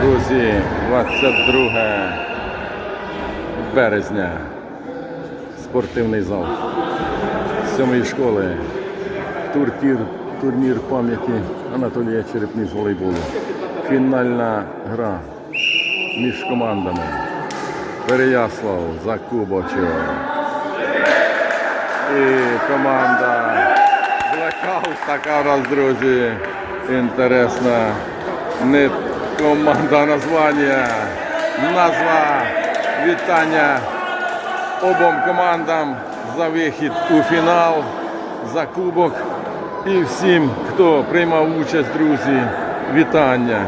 Друзі, 22 березня. Спортивний зал. Сьомої школи. Туртір, турнір пам'яті Анатолія Черепні з волейболу. Фінальна гра між командами. Переяслав за Кубочо. І команда Blackout така нас, друзі. Інтересна. Не команда названня. Назва вітання обом командам за вихід у фінал, за кубок. І всім, хто приймав участь, друзі, вітання.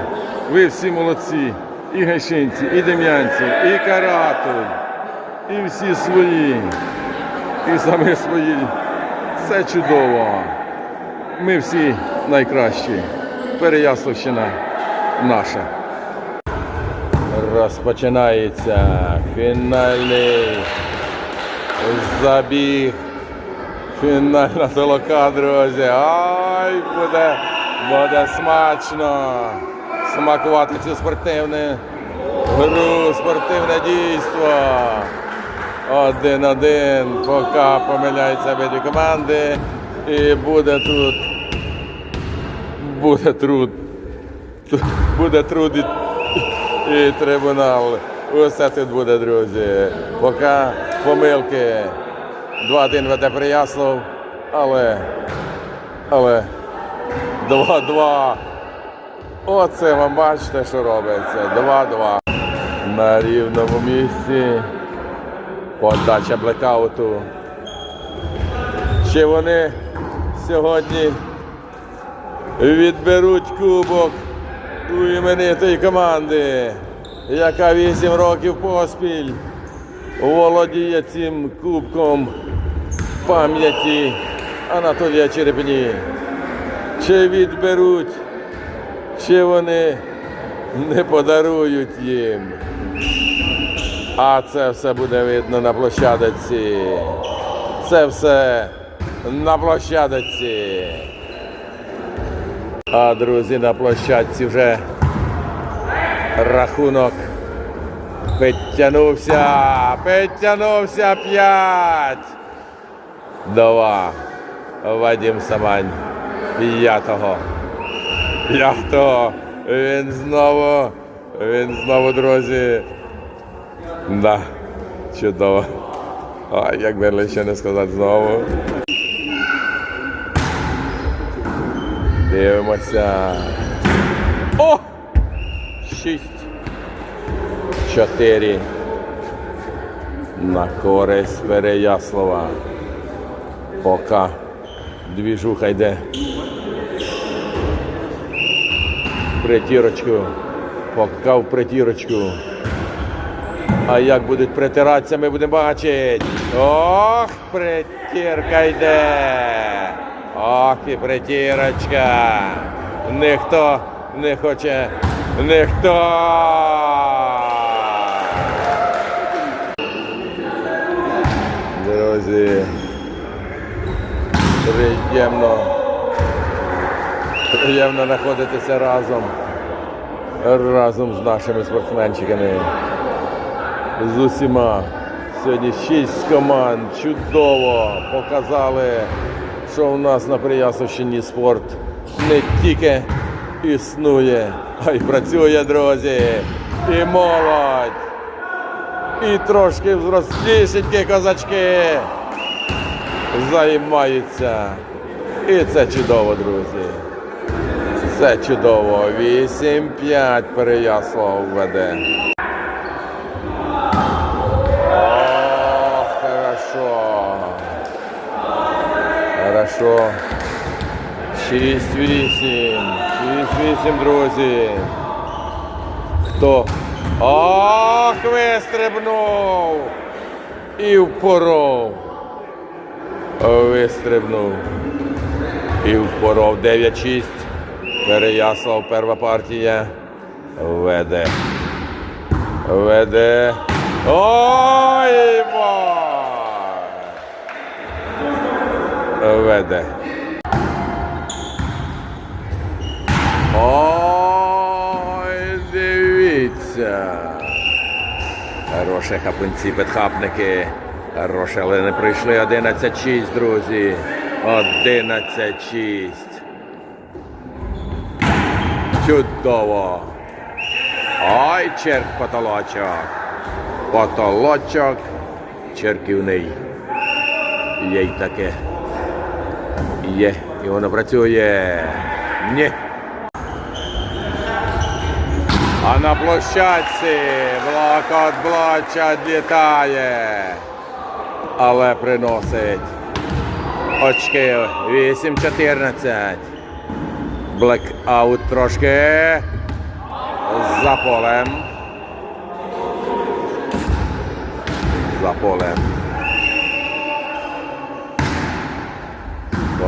Ви всі молодці. І гайшинці, і дем'янці, і карату, і всі свої, і самі свої. Все чудово. Ми всі найкращі. Переяславщина наша. Розпочинається фінальний забіг. Фінальна толока, друзі. Ай, буде, буде смачно. Смакувати цю спортивну гру, спортивне дійство. Один-один, поки помиляються обидві команди. І буде тут. Буде труд. Буде труд і, і трибунал. Усе тут буде, друзі. Поки помилки. 2-1 веде Прияслав, але. Але 2-2. Оце вам бачите, що робиться. 2-2. На рівному місці. Подача блекауту. Чи вони сьогодні відберуть кубок у іменитої команди, яка 8 років поспіль володіє цим кубком пам'яті Анатолія Черепні. Чи відберуть, чи вони не подарують їм. А це все буде видно на площадці. Це все на площадці. А друзі, на площадці вже рахунок підтягнувся. Підтягнувся п'ять. Два. Вадим Самань. П'ятого. П'ятого. Він знову. Він знову, друзі. Да, чудово. А як би ще не сказати знову. Дивимося. О! Шість. Чотири. На користь Переяслава. Пока двіжуха йде. Притірочку. Пока в притірочку. А як будуть притиратися, ми будемо бачити. Ох, притірка йде. Ох, і притірочка. Ніхто не хоче. Ніхто. Друзі. Приємно. Приємно знаходитися разом. Разом з нашими спортсменчиками з усіма. Сьогодні шість команд чудово показали, що у нас на Приясовщині спорт не тільки існує, а й працює, друзі. І молодь, і трошки взрослішенькі козачки займаються. І це чудово, друзі. Це чудово. 8-5 Переяслав веде. Ох, хорошо. Хорошо. 6-8. 6-8, друзі. Хто? Ох, вистрибнув. І впоров. Вистрибнув. І впоров. 9-6. Переяслав перша партія. Веде. Веде. Ой, Веде. Ой, дивіться. Хороші хапунці, підхапники. Хороші, але не прийшли 11-6, друзі. 11-6. Чудово. Ой, черк потолочок. Потолочок черківний. Є й таке. Є. І воно працює. Ні. А на площадці блокот блоча літає. Але приносить очки 8-14. Блекаут трошки. За полем. За полем.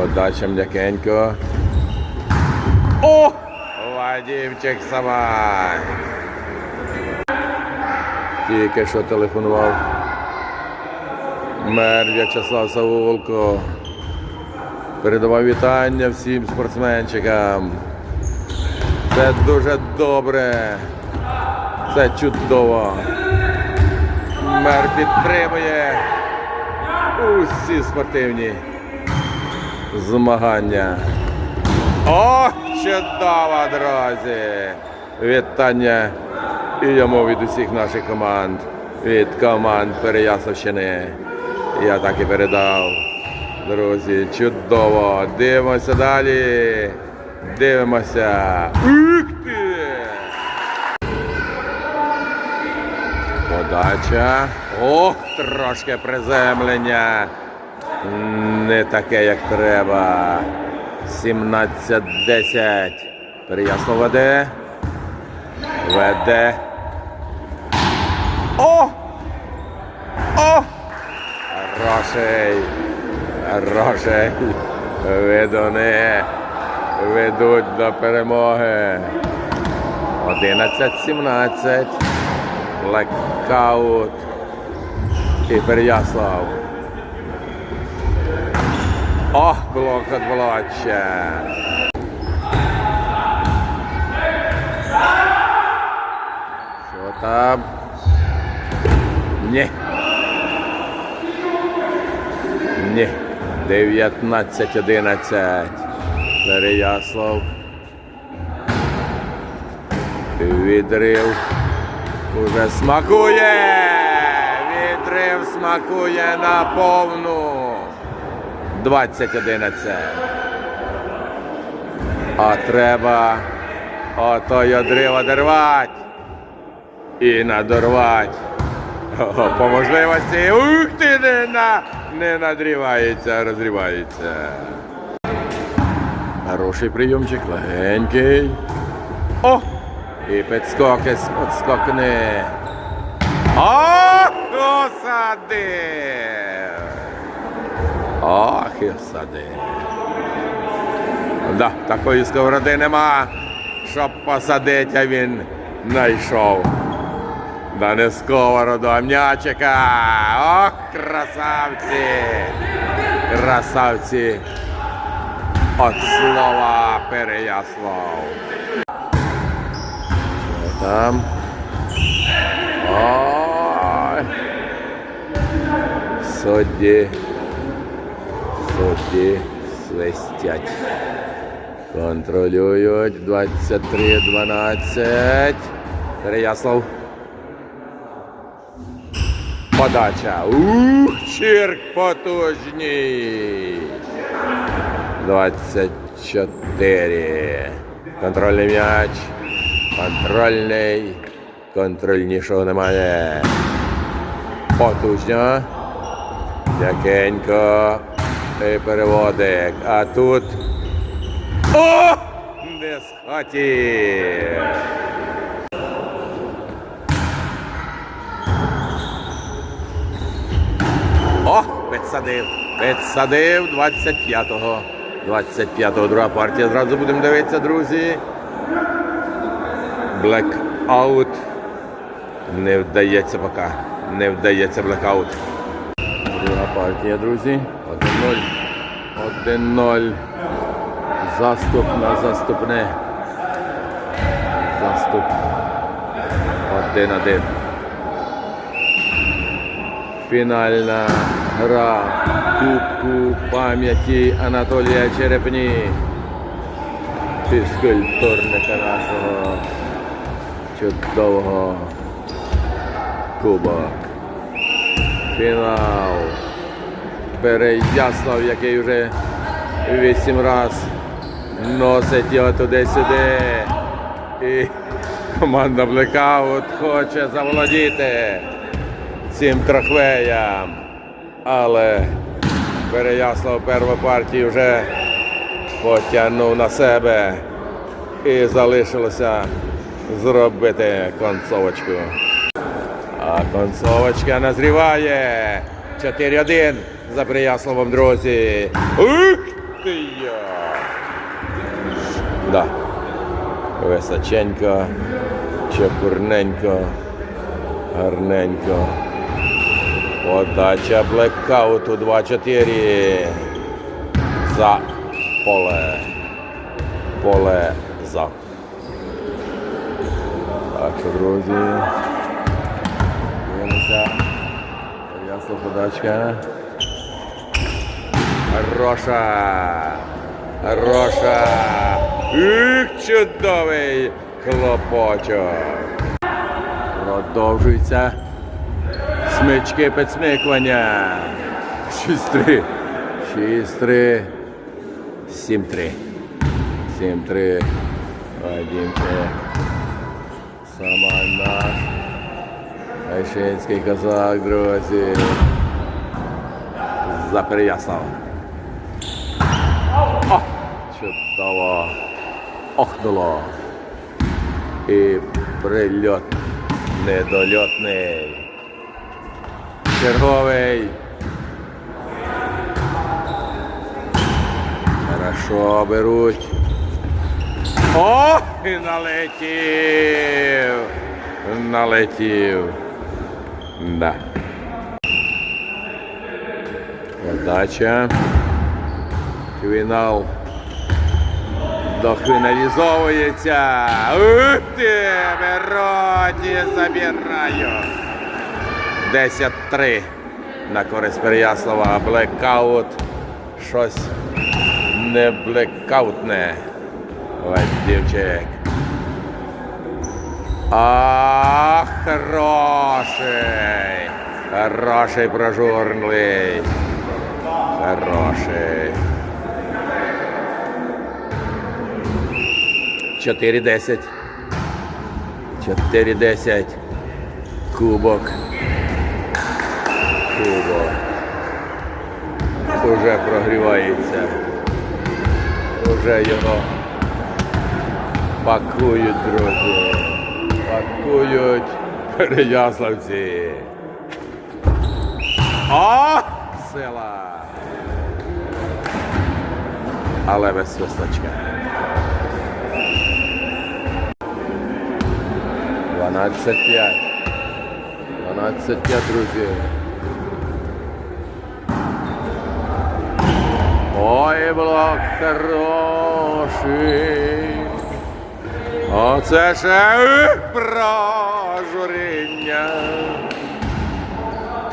Подача м'якенько. О! Вадімчик Самай. Тільки що телефонував. Мер В'ячеслав Савулко. Передавав вітання всім спортсменчикам. Це дуже добре. Це чудово. Мер підтримує усі спортивні змагання. О, чудово, друзі! Вітання і йому від усіх наших команд, від команд Переяславщини. Я так і передав. Друзі, чудово. Дивимося далі. Дивимося. Ух ти! Подача. Ох, трошки приземлення. Не таке, як треба. 17-10. Переяслав веде. Веде. О! О! Хороший. Хороший. Ведуни. Ведуть до перемоги. 11-17. Блекаут. І Переяслав. О, блок Володча. Що там? Ні. Ні. 19-11. Переяслав. Відрив. Уже смакує! Відрив смакує на повну. 20-11. А треба отой одрив одервать. І надорвать. О, По можливості. Ух ти, не, на, не надрівається, а розрівається. Хороший прийомчик, легенький. О! І підскоки, підскокне. О, осадив! Ох, і осадив. Да, такої сковороди нема, щоб посадити, а він знайшов. Да не сковороду, а м'ячика. Ох, красавці! Красавці! От слова Переяслав. Там? Ой. Судді. Судді свистять. Контролюють 23-12. Переяслав. Подача. Ух, чирк потужний. 24. Контрольний м'яч. Контрольний. Контрольнішого немає. Потужно. М'якенько. І переводик. А тут. О! Не схотів. О, підсадив. Підсадив 25-го. 25-го друга партія. Зразу будемо дивитися, друзі. Блекаут. Не вдається поки. Не вдається блекаут. Друга партія, друзі. 1-0. 1-0. Заступ на заступне. Заступ. Один-один. Фінальна гра Кубку пам'яті Анатолія Черепні. Фізкультурника нашого чудового кубок. Фінал. Переяслав, який вже вісім раз носить його туди-сюди. І команда Блекаут хоче заволодіти цим трохвеям. Але Переяслав першу партію вже потягнув на себе і залишилося зробити концовочку. А концовочка назріває. 4-1 за Переяславом, друзі. Ух ти я! Да. Височенько, чепурненько, гарненько. Подача блекауту 2-4. За поле. Поле за. Так друзі. Дивимося. Ясно подачка. Хороша. Хороша. Ух, чудовий хлопочок. Продовжується смички підсмикування. 6-3. 6-3. 7-3. 7-3. Вадимчик. Сама наш. Айшинський козак, друзі. За. О, чудово. Охнуло. І прильот недольотний. Черговий. Хорошо беруть. О, і налетів. Налетів. Да. Подача. Фінал дохвіналізовується. Ух ти! Бероті забираю. 10-3 на користь Переяслава. Блекаут. Щось не блекаутне. Вадівчик. А, хороший. Хороший прожорливий. Хороший. 4-10. 4-10. Кубок. Кубок. Уже прогрівається. Уже його пакують, друзі. Пакують переяславці. О! Сила! Але без свисточка. 12-5. 12-5, друзі. Ой, блок хороший. Оце ще прожуріння.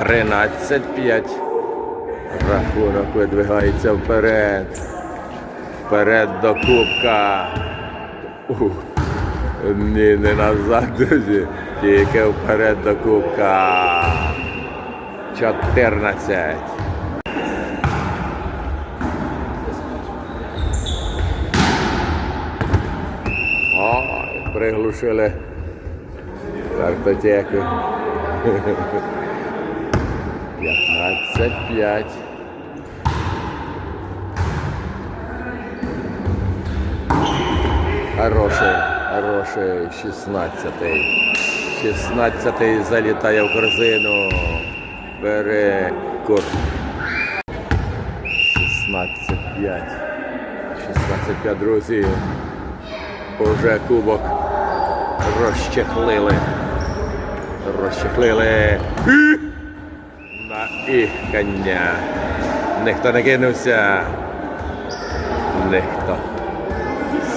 13-5. Рахунок видвигається вперед. Вперед до кубка. Ух. Ні, не назад, друзі. Тільки вперед до кубка. 14. Ой, приглушили картотеку. 15-5. Хороший, хороший 16-й. 16-й залітає в корзину. Бере курс. 16-5. 16-5, друзі. Уже кубок розчехлили. Розчехлили. І На іхкання. Ніхто не кинувся. Ніхто.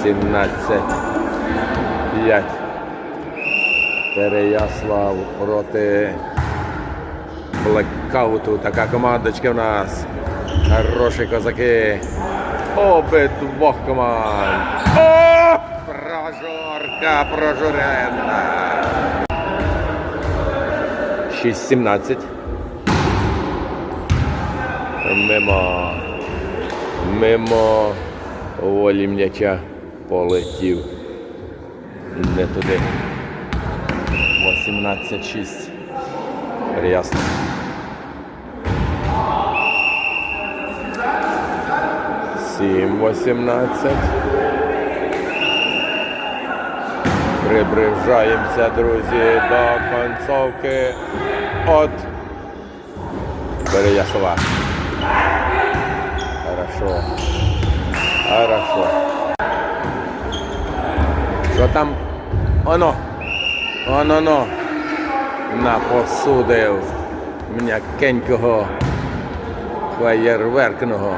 17. 5. Переяслав проти блекауту. Така командочка в нас. Хороші козаки. Обидвох команд. О! Прожорка прожуренна. 6-17. Мимо. Мимо волі м'яча полетів. Не туди. 18-6. Ясно. Сім, 18. Приближаємося, друзі, до концовки от Переясова. Хорошо. Хорошо. Що там? Оно. Оно но. Напосудив м'якенького феєрверкного.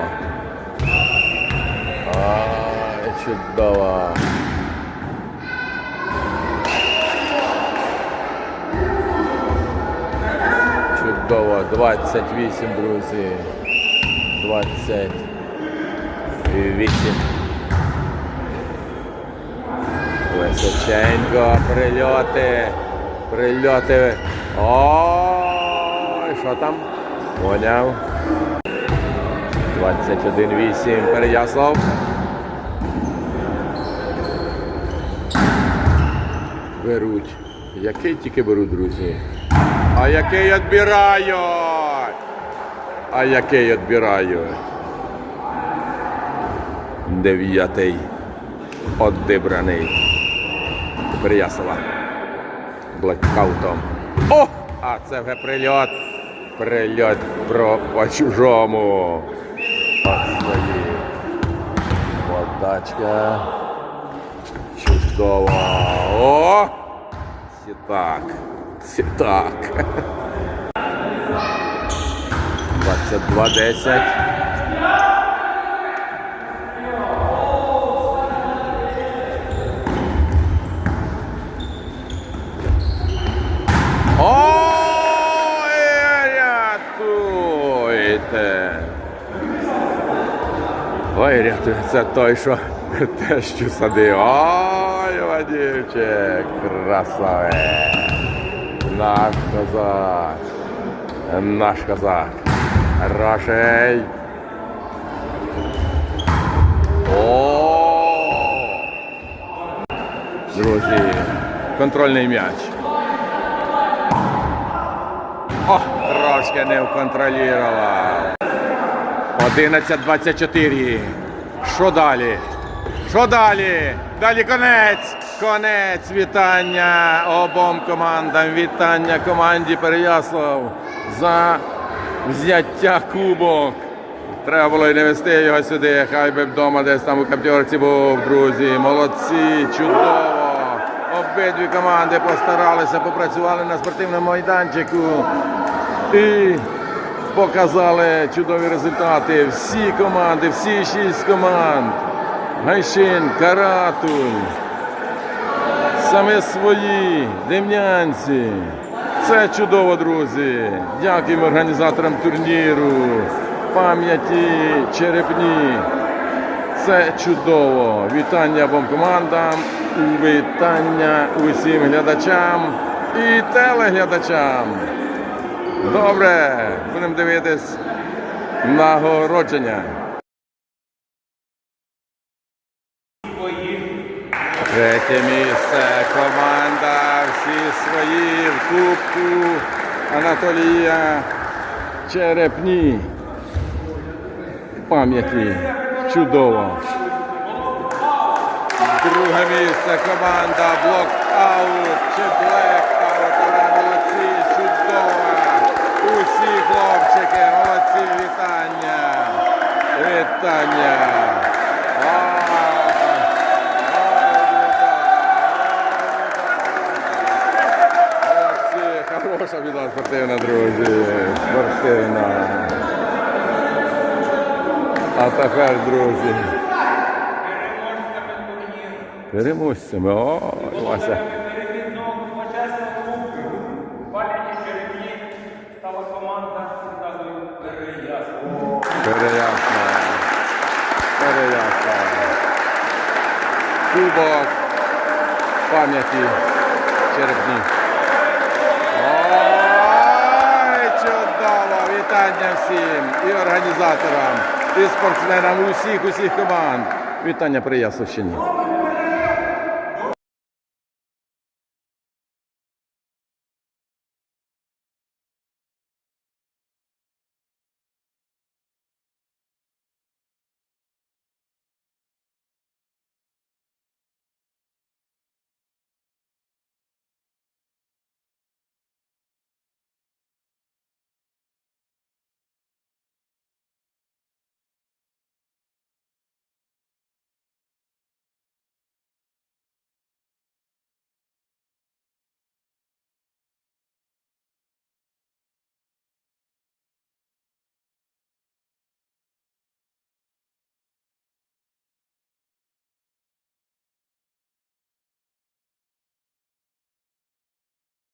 Ай, чудово. Чудово. 28, друзі. 28. Височенько, прильоти. Прильоти. Ой, що там? Поняв. 21-8. Переяслав. Беруть. Який тільки беруть, друзі. А який відбирають? А який відбирають? Дев'ятий. Одибраний. Переясова. Блекаутом. О! А це вже прильот. Прильот про по чужому. По своїй. Подачка. Чудово. О! Сітак. Сітак. 22-10. Ой, рятуйте. Ой, рятуйте, це той, що те, що садив. Ой, Вадівчик, красавець. Наш козак. Наш козак. Рошей. О! Друзі, контрольний м'яч. О, трошки не вконтролював. 11-24. Що далі? Що далі? Далі конець. Конець. Вітання обом командам. Вітання команді Переяслав за взяття кубок. Треба було і не вести його сюди. Хай би вдома десь там у каптьорці був, друзі. Молодці, чудово. Обидві команди постаралися, попрацювали на спортивному майданчику і показали чудові результати. Всі команди, всі шість команд. Гайшин, Каратуль, саме свої, Дем'янці. Це чудово, друзі. Дякуємо організаторам турніру, пам'яті Черепні. Це чудово. Вітання обом командам, вітання усім глядачам і телеглядачам. Добре, будемо дивитись нагородження. Третє місце. Команда всі свої в Кубку Анатолія Черепні. Пам'яті. Чудово. Друге місце команда Блокаут чи молодці, вітання. Вітання. А, хороша біда спортивна, друзі. Спортивна. А тепер, друзі. Переможцями. О, Вася. Переясна. Переясна. Кубок пам'яті черепні. Ой, чудово! Вітання всім і організаторам, і спортсменам усіх усіх команд. Вітання Приясовщині.